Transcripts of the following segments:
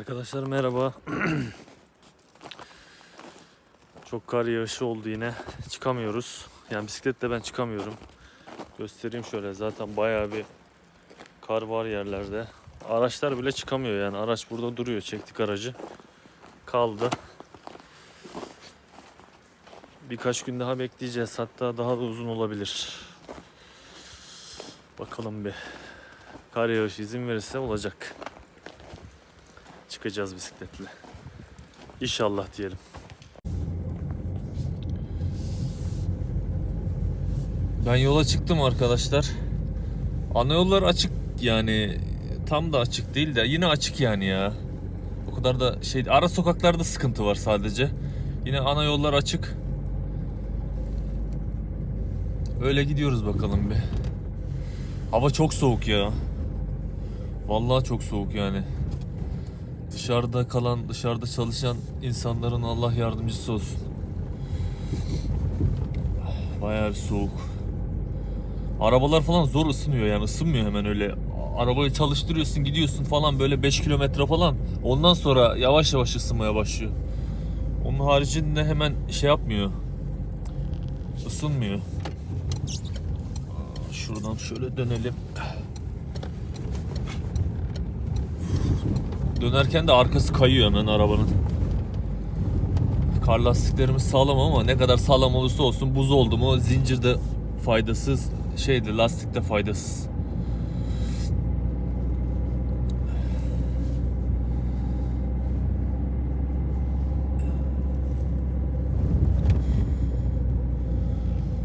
Arkadaşlar merhaba. Çok kar yağışı oldu yine. Çıkamıyoruz. Yani bisikletle ben çıkamıyorum. Göstereyim şöyle. Zaten bayağı bir kar var yerlerde. Araçlar bile çıkamıyor yani. Araç burada duruyor. Çektik aracı. Kaldı. Birkaç gün daha bekleyeceğiz. Hatta daha da uzun olabilir. Bakalım bir. Kar yağışı izin verirse olacak çıkacağız bisikletle. İnşallah diyelim. Ben yola çıktım arkadaşlar. Ana yollar açık yani tam da açık değil de yine açık yani ya. O kadar da şey ara sokaklarda sıkıntı var sadece. Yine ana yollar açık. Öyle gidiyoruz bakalım bir. Hava çok soğuk ya. Vallahi çok soğuk yani. Dışarıda kalan, dışarıda çalışan insanların Allah yardımcısı olsun. Bayağı bir soğuk. Arabalar falan zor ısınıyor yani ısınmıyor hemen öyle. Arabayı çalıştırıyorsun gidiyorsun falan böyle 5 kilometre falan. Ondan sonra yavaş yavaş ısınmaya başlıyor. Onun haricinde hemen şey yapmıyor. Isınmıyor. Şuradan şöyle dönelim. Dönerken de arkası kayıyor hemen arabanın. Kar lastiklerimiz sağlam ama ne kadar sağlam olursa olsun buz oldu mu zincirde faydasız, şeyde lastikte faydasız.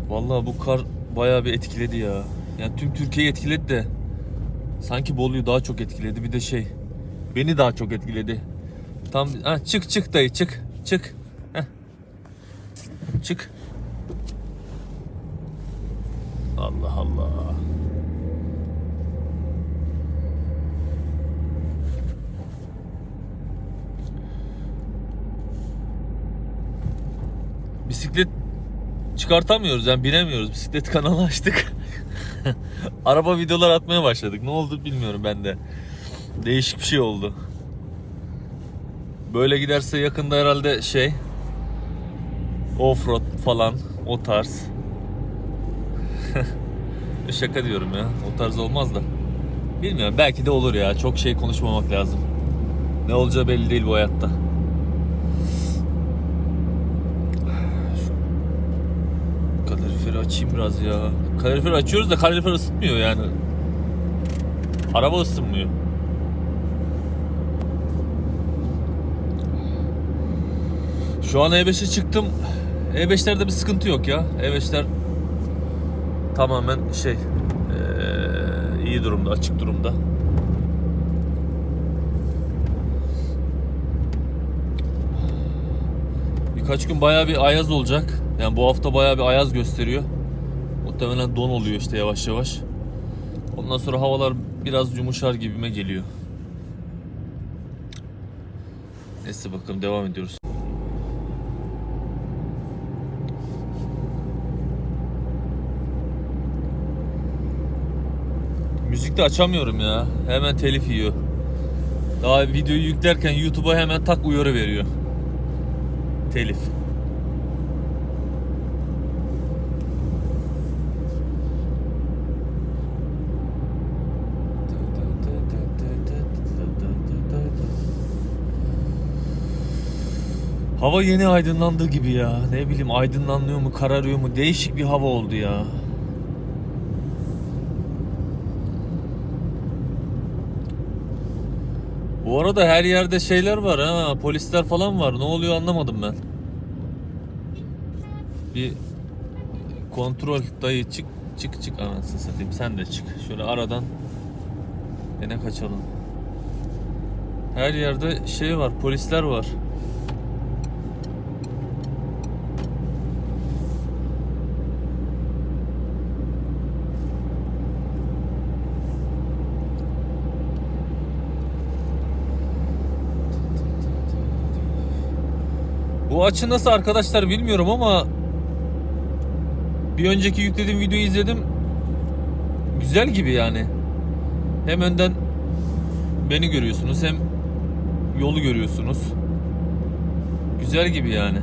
Vallahi bu kar bayağı bir etkiledi ya. Yani tüm Türkiye'yi etkiledi de sanki Bolu'yu daha çok etkiledi. Bir de şey Beni daha çok etkiledi. Tam ha, çık çık dayı çık. Çık. Heh. Çık. Allah Allah. Bisiklet çıkartamıyoruz yani binemiyoruz. Bisiklet kanalı açtık. Araba videolar atmaya başladık. Ne oldu bilmiyorum ben de. Değişik bir şey oldu. Böyle giderse yakında herhalde şey offroad falan o tarz. Şaka diyorum ya. O tarz olmaz da. Bilmiyorum belki de olur ya. Çok şey konuşmamak lazım. Ne olacağı belli değil bu hayatta. Şu kaloriferi açayım biraz ya. Kaloriferi açıyoruz da kalorifer ısıtmıyor yani. Araba ısınmıyor. Şu an E5'e çıktım. E5'lerde bir sıkıntı yok ya. E5'ler tamamen şey iyi durumda, açık durumda. Birkaç gün bayağı bir ayaz olacak. Yani bu hafta bayağı bir ayaz gösteriyor. Muhtemelen don oluyor işte yavaş yavaş. Ondan sonra havalar biraz yumuşar gibime geliyor. Neyse bakalım devam ediyoruz. De açamıyorum ya. Hemen telif yiyor. Daha videoyu yüklerken YouTube'a hemen tak uyarı veriyor. Telif. Hava yeni aydınlandı gibi ya. Ne bileyim aydınlanıyor mu, kararıyor mu? Değişik bir hava oldu ya. Bu arada her yerde şeyler var ha, polisler falan var. Ne oluyor anlamadım ben. Bir kontrol dayı çık çık çık anasını satayım sen de çık. Şöyle aradan gene kaçalım. Her yerde şey var, polisler var. Bu açı nasıl arkadaşlar bilmiyorum ama bir önceki yüklediğim videoyu izledim. Güzel gibi yani. Hem önden beni görüyorsunuz hem yolu görüyorsunuz. Güzel gibi yani.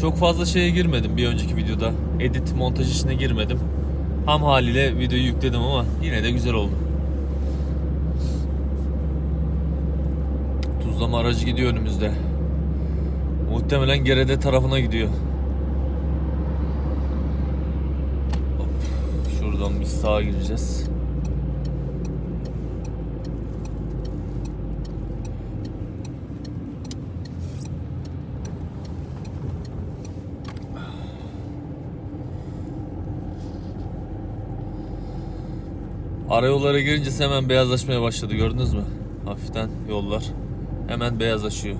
Çok fazla şeye girmedim bir önceki videoda. Edit, montaj işine girmedim. Ham haliyle videoyu yükledim ama yine de güzel oldu. Tuzlama aracı gidiyor önümüzde. Muhtemelen Gerede tarafına gidiyor. Hop, Şuradan bir sağa gireceğiz. Arayollara girince hemen beyazlaşmaya başladı gördünüz mü? Hafiften yollar hemen beyazlaşıyor.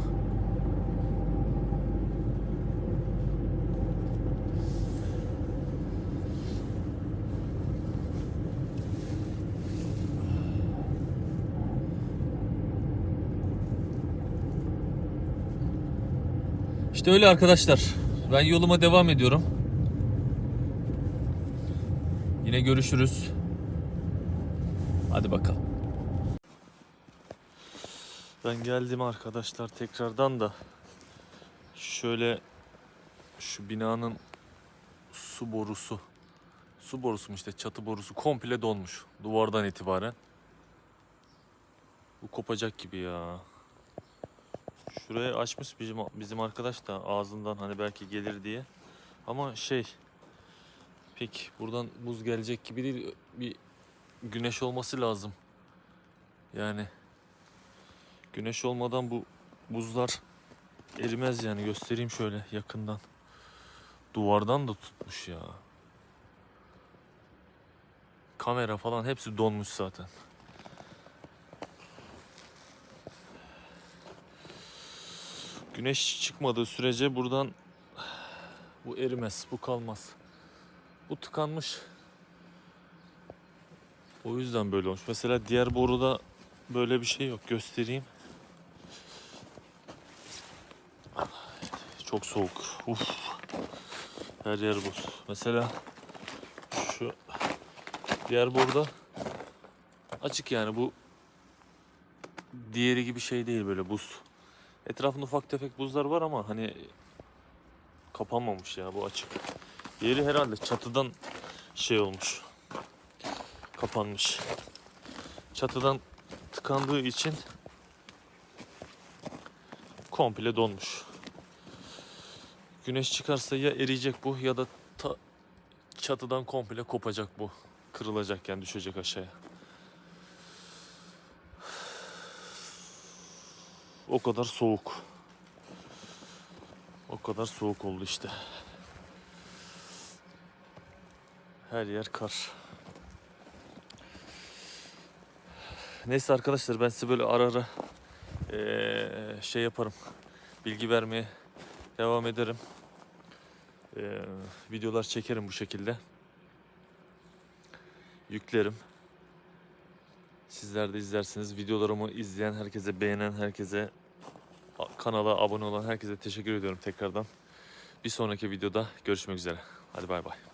İşte öyle arkadaşlar. Ben yoluma devam ediyorum. Yine görüşürüz. Hadi bakalım. Ben geldim arkadaşlar tekrardan da şöyle şu binanın su borusu su borusu mu işte çatı borusu komple donmuş duvardan itibaren. Bu kopacak gibi ya. Şuraya açmış bizim bizim arkadaş da ağzından hani belki gelir diye. Ama şey pek buradan buz gelecek gibi değil. Bir güneş olması lazım. Yani güneş olmadan bu buzlar erimez yani göstereyim şöyle yakından. Duvardan da tutmuş ya. Kamera falan hepsi donmuş zaten. Güneş çıkmadığı sürece buradan bu erimez, bu kalmaz. Bu tıkanmış. O yüzden böyle olmuş. Mesela diğer boruda böyle bir şey yok. Göstereyim. Çok soğuk. Uf. Her yer buz. Mesela şu diğer boruda açık yani bu diğeri gibi şey değil böyle buz. Etrafında ufak tefek buzlar var ama hani kapanmamış ya bu açık. Diğeri herhalde çatıdan şey olmuş. Kapanmış. Çatıdan tıkandığı için komple donmuş. Güneş çıkarsa ya eriyecek bu ya da ta çatıdan komple kopacak bu. Kırılacak yani düşecek aşağıya. O kadar soğuk. O kadar soğuk oldu işte. Her yer kar. Neyse arkadaşlar ben size böyle ara ara eee, şey yaparım. Bilgi vermeye devam ederim. Eee, videolar çekerim bu şekilde. Yüklerim. Sizler de izlersiniz. Videolarımı izleyen herkese, beğenen herkese, kanala abone olan herkese teşekkür ediyorum tekrardan. Bir sonraki videoda görüşmek üzere. Hadi bay bay.